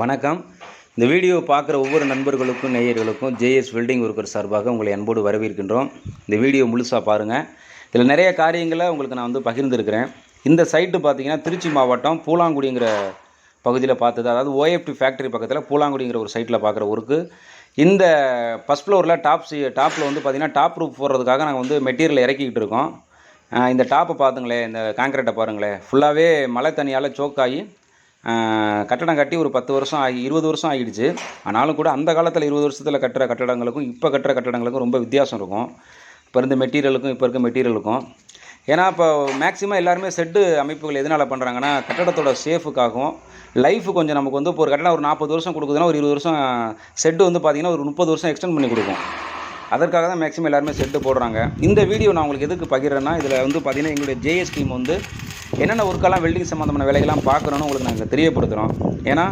வணக்கம். இந்த வீடியோ பார்க்குற ஒவ்வொரு நண்பர்களுக்கும் நேயர்களுக்கும் ஜேஎஸ் வெல்டிங் ஒர்க்கர் சார்பாக உங்களை அன்போடு வரவேற்கின்றோம். இந்த வீடியோ முழுசாக பாருங்கள் இதில் நிறைய காரியங்களை உங்களுக்கு நான் வந்து பகிர்ந்துருக்கிறேன். இந்த சைட்டு பார்த்தீங்கன்னா திருச்சி மாவட்டம் பூலாங்குடிங்கிற பகுதியில் பார்த்தது. அதாவது ஓஎஃப்டி ஃபேக்ட்ரி பக்கத்தில் பூலாங்குடிங்கிற ஒரு சைட்டில் பார்க்குற ஒர்க்கு. இந்த ஃபஸ்ட் ஃப்ளோரில் டாப் சி டாப்பில் வந்து பார்த்திங்கன்னா டாப் ரூப் போடுறதுக்காக நாங்கள் வந்து மெட்டீரியல் இறக்கிக்கிட்டு இருக்கோம். இந்த டாப்பை பார்த்துங்களேன். இந்த காங்கிரீட்டை பாருங்களேன். ஃபுல்லாகவே மழை தண்ணியால் சோக்காகி கட்டடம் கட்டி ஒரு பத்து வருஷம் ஆகி இருபது வருஷம் ஆகிடுச்சு. ஆனாலும் கூட அந்த காலத்தில் இருபது வருஷத்தில் கட்டுற கட்டடங்களுக்கும் இப்போ கட்டுற கட்டடங்களுக்கும் ரொம்ப வித்தியாசம் இருக்கும். இப்போ இருந்த மெட்டீரியலுக்கும் இப்போ இருக்க மெட்டீரியலுக்கும். ஏன்னா இப்போ மேக்ஸிமம் எல்லாருமே செட்டு அமைப்புகள் எதனால் பண்ணுறாங்கன்னா கட்டடத்தோட சேஃபுக்காகவும் லைஃப் கொஞ்சம் நமக்கு வந்து இப்போ ஒரு கட்டடம் ஒரு நாற்பது வருஷம் கொடுக்குதுன்னா ஒரு இருபது வருஷம் செட்டு வந்து பார்த்திங்கன்னா ஒரு முப்பது வருஷம் எக்ஸ்டெண்ட் பண்ணி கொடுக்கும். அதற்காக தான் மேக்ஸிமம் எல்லாருமே செட்டு போடுறாங்க. இந்த வீடியோ நான் உங்களுக்கு எதுக்கு பகிர்றேன்னா இதில் வந்து பார்த்திங்கன்னா எங்களுடைய ஜேஎஸ் ஸ்கீம் வந்து என்னென்ன ஒர்க்கெல்லாம் வெல்டிங் சம்மந்தமான வேலைகள்லாம் பார்க்குறோன்னு உங்களுக்கு நாங்கள் தெரியப்படுத்துகிறோம் ஏன்னா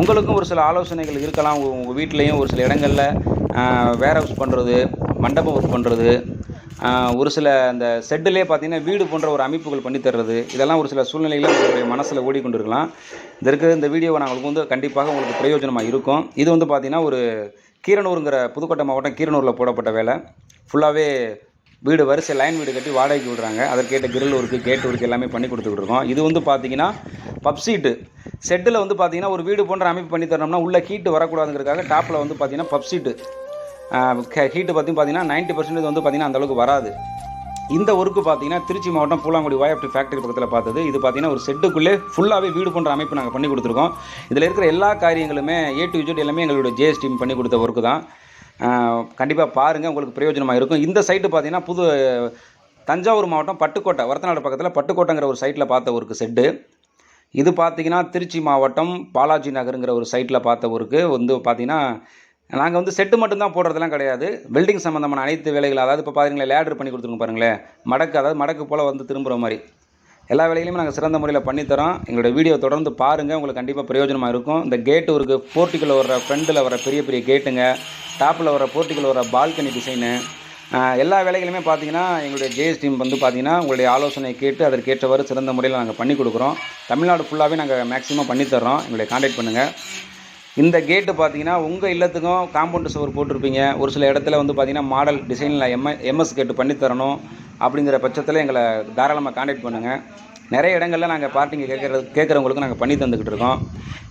உங்களுக்கும் ஒரு சில ஆலோசனைகள் இருக்கலாம். உங்கள் வீட்லேயும் ஒரு சில இடங்களில் வேர் ஹவுஸ் பண்ணுறது மண்டபம் ஒர்க் பண்ணுறது ஒரு சில அந்த செட்டிலே பார்த்தீங்கன்னா வீடு போன்ற ஒரு அமைப்புகள் பண்ணி தர்றது இதெல்லாம் ஒரு சில சூழ்நிலைகளை உங்களுடைய மனசில் ஓடிக்கொண்டிருக்கலாம். இது இருக்கிற இந்த வீடியோவை நான் உங்களுக்கு வந்து கண்டிப்பாக உங்களுக்கு பிரயோஜனமாக இருக்கும். இது வந்து பார்த்திங்கன்னா ஒரு கீரனூருங்கிற புதுக்கோட்டை மாவட்டம் கீரனூரில் போடப்பட்ட வேலை. ஃபுல்லாகவே வீடு வரிசை லைன் வீடு கட்டி வாடகைக்கு விடுறாங்க. அதற்கேற்ற கிரில் ஒர்க்கு கேட் ஒர்க் எல்லாமே பண்ணி கொடுத்துக்கிட்டு இருக்கோம். இது வந்து பார்த்தீங்கன்னா பப் சீட்டு செட்டில் வந்து பார்த்தீங்கன்னா ஒரு வீடு போன்ற அமைப்பு பண்ணி தரணும்னா உள்ள ஹீட்டு வரக்கூடாதுங்கிறதுக்காக டாப்பில் வந்து பார்த்தீங்கன்னா பப் சீட்டு ஹீட்டு பற்றி பார்த்தீங்கன்னா நைன்ட்டி பர்சன்டேஜ் வந்து பார்த்தீங்கன்னா அந்தளவுக்கு வராது. இந்த ஒர்க்கு பார்த்தீங்கன்னா திருச்சி மாவட்டம் பூலாங்குடி வாய்ப்பு ஃபேக்டரி பக்கத்தில் பார்த்தது. இது பார்த்தீங்கன்னா ஒரு செட்டுக்குள்ளே ஃபுல்லாகவே வீடு போன்ற அமைப்பு நாங்கள் பண்ணி கொடுத்துருக்கோம். இதில் இருக்கிற எல்லா காரியங்களுமே ஏ டு இஜட் எல்லாமே எங்களுடைய ஜேஎஸ் டீம் பண்ணி கொடுத்த ஒர்க்கு தான். கண்டிப்பாக பாருங்கள் உங்களுக்கு பிரயோஜனமாக இருக்கும். இந்த சைட்டு பார்த்தீங்கன்னா புது தஞ்சாவூர் மாவட்டம் பட்டுக்கோட்டை வரத்தநாடு பக்கத்தில் பட்டுக்கோட்டைங்கிற ஒரு சைட்டில் பார்த்த ஒரு செட்டு இது பார்த்தீங்கன்னா திருச்சி மாவட்டம் பாலாஜி நகருங்கிற ஒரு சைட்டில் பார்த்த ஊருக்கு வந்து பார்த்தீங்கன்னா நாங்கள் வந்து செட்டு மட்டும்தான் போடுறதெல்லாம் கிடையாது. வெல்டிங் சம்மந்தமான அனைத்து வேலைகள் அதாவது இப்போ பாருங்களேன் லேடர் பண்ணி கொடுத்துருங்க பாருங்களேன். மடக்கு அதாவது மடக்கு போல் வந்து திரும்புகிற மாதிரி. எல்லா வேலைகளையும் நாங்கள் சிறந்த முறையில் பண்ணித்தரோம். எங்களோட வீடியோ தொடர்ந்து பாருங்கள் உங்களுக்கு கண்டிப்பாக பிரயோஜனமாக இருக்கும். இந்த கேட்டு ஒரு போர்ட்டிக்கில் வர ஃப்ரண்டில் வர பெரிய பெரிய கேட்டுங்க டாப்பில் வர போர்ட்டிக்கில் வர பால்கனி டிசைனு எல்லா வேலைகளுமே பார்த்தீங்கன்னா எங்களுடைய ஜேஎஸ் டீம் வந்து பார்த்தீங்கன்னா உங்களுடைய ஆலோசனை கேட்டு அதற்கேற்றவாறு சிறந்த முறையில் நாங்கள் பண்ணி கொடுக்குறோம். தமிழ்நாடு ஃபுல்லாகவே நாங்கள் மேக்ஸிமம் பண்ணித்தர்றோம் எங்களுடைய காண்டாக்ட் பண்ணுங்கள் இந்த கேட்டு பார்த்தீங்கன்னா உங்கள் இல்லத்துக்கும் காம்பவுண்டு சுவர் போட்டிருப்பீங்க. ஒரு சில இடத்துல வந்து பார்த்தீங்கன்னா மாடல் டிசைனில் எம்எ எம்எஸ் கேட்டு பண்ணித்தரணும் அப்படிங்கிற பட்சத்தில் எங்களை தாராளமாக காண்டாக்ட் பண்ணுங்கள் நிறைய இடங்களில் நாங்கள் பார்ட்டிங்க கேட்குறது கேட்குறவங்களுக்கு நாங்கள் பண்ணி தந்துக்கிட்டு இருக்கோம்.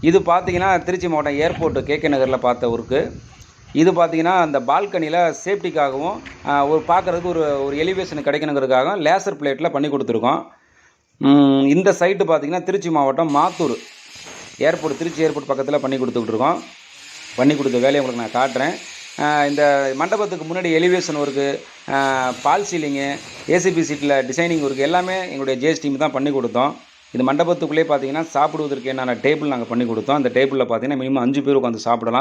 இது பார்த்தீங்கன்னா திருச்சி மாவட்டம் ஏர்போர்ட்டு கேகே நகரில் பார்த்த ஒர்க்கு இது பார்த்தீங்கன்னா அந்த பால்கனியில் சேஃப்டிக்காகவும் ஒரு பார்க்குறதுக்கு ஒரு ஒரு எலிவேஷன் கிடைக்கணுங்கிறதுக்காகவும் லேசர் பிளேட்டில் பண்ணி கொடுத்துருக்கோம். இந்த சைட்டு பார்த்தீங்கன்னா திருச்சி மாவட்டம் மாத்தூர். ஏர்போர்ட் திருச்சி ஏர்போர்ட் பக்கத்தில் பண்ணி கொடுத்துக்கிட்டு பண்ணி கொடுத்த வேலையை உங்களுக்கு நான் காட்டுறேன். இந்த மண்டபத்துக்கு முன்னாடி elevation work false ceiling ACP சீட்டில் டிசைனிங் ஒர்க்கு எல்லாமே எங்களுடைய ஜேஎஸ் டீம் தான் பண்ணி கொடுத்தோம். இது மண்டபத்துக்குள்ளே பார்த்தீங்கன்னா சாப்பிடுவதற்கு என்னென்ன டேபிள் நாங்கள் பண்ணி கொடுத்தோம். அந்த டேபிளில் பார்த்தீங்கன்னா மினிமம் அஞ்சு பேர் உட்காந்து சாப்பிடலாம்.